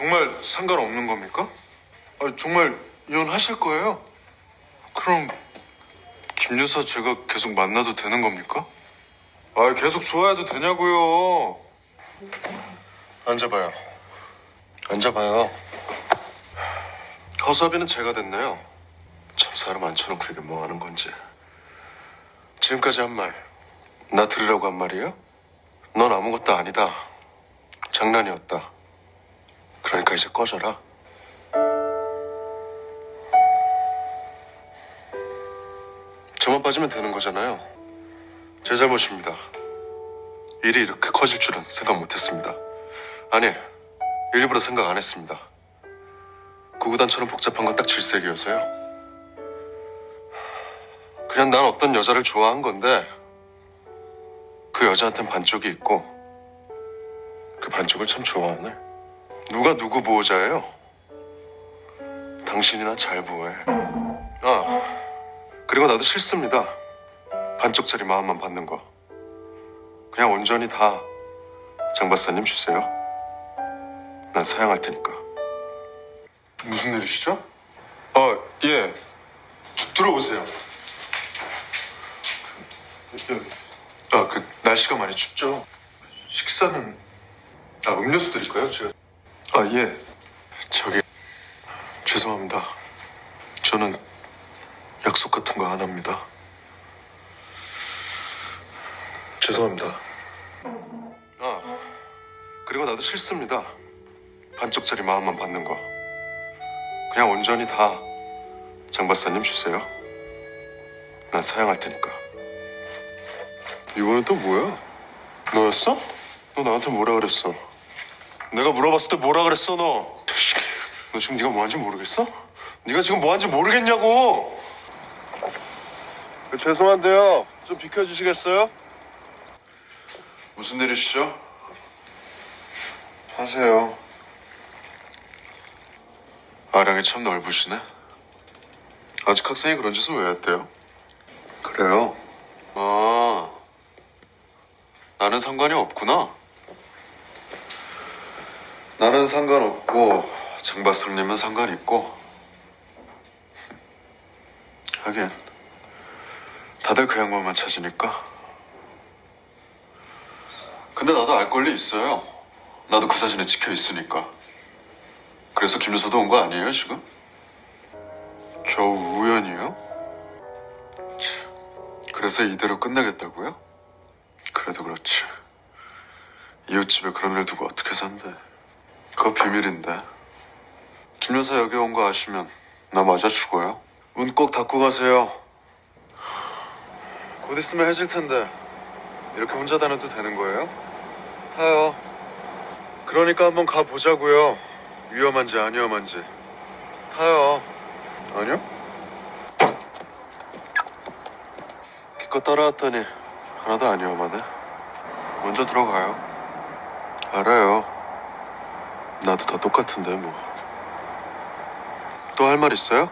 정말 상관없는 겁니까? 아, 정말 이혼하실 거예요? 그럼 김 여사 제가 계속 만나도 되는 겁니까? 아, 계속 좋아해도 되냐고요? 앉아봐요. 앉아봐요. 허수아비는 제가 됐네요. 참 사람 앉혀놓고 이게 뭐 하는 건지. 지금까지 한 말, 나 들으라고 한 말이에요? 넌 아무것도 아니다. 장난이었다. 그러니까 이제 꺼져라. 저만 빠지면 되는 거잖아요. 제 잘못입니다. 일이 이렇게 커질 줄은 생각 못했습니다. 아니, 일부러 생각 안 했습니다. 구구단처럼 복잡한 건 딱 질색이어서요. 그냥 난 어떤 여자를 좋아한 건데 그 여자한텐 반쪽이 있고 그 반쪽을 참 좋아하네. 누가 누구 보호자예요? 당신이나 잘 보호해. 아, 그리고 나도 싫습니다. 반쪽짜리 마음만 받는 거. 그냥 온전히 다 장박사님 주세요. 난 사양할 테니까. 무슨 일이시죠? 아, 예. 주- 들어오세요. 아, 그 날씨가 많이 춥죠? 식사는 아, 음료수 드릴까요? 제가 아, 예. 저기 죄송합니다. 저는 약속 같은 거 안 합니다. 죄송합니다. 아, 그리고 나도 싫습니다. 반쪽짜리 마음만 받는 거. 그냥 온전히 다 장박사님 주세요. 난 사양할 테니까. 이번엔 또 뭐야? 너였어? 너 나한테 뭐라 그랬어? 내가 물어봤을 때 뭐라 그랬어 너? 너 지금 네가 뭐한지 모르겠어? 네가 지금 뭐한지 모르겠냐고? 죄송한데요. 좀 비켜주시겠어요? 무슨 일이시죠? 하세요. 아량이 참 넓으시네. 아직 학생이 그런 짓은 왜 했대요? 그래요? 아, 나는 상관이 없구나. 나는 상관없고 장박사님은 상관 있고. 하긴 다들 그 양반만 찾으니까. 근데 나도 알 권리 있어요. 나도 그 사진에 찍혀 있으니까. 그래서 김 여사도 온 거 아니에요 지금? 겨우 우연이요? 참, 그래서 이대로 끝내겠다고요? 그래도 그렇지. 이웃집에 그런 일 두고 어떻게 산대? 그거 비밀인데. 김 여사 여기 온 거 아시면 나 맞아 죽어요. 문 꼭 닫고 가세요. 곧 있으면 해질 텐데 이렇게 혼자 다녀도 되는 거예요? 타요. 그러니까 한번 가보자고요. 위험한지 안 위험한지. 타요. 아니요? 기껏 따라왔더니 하나도 안 위험하네. 먼저 들어가요. 알아요. 나도 다 똑같은데 뭐. 또 할 말 있어요?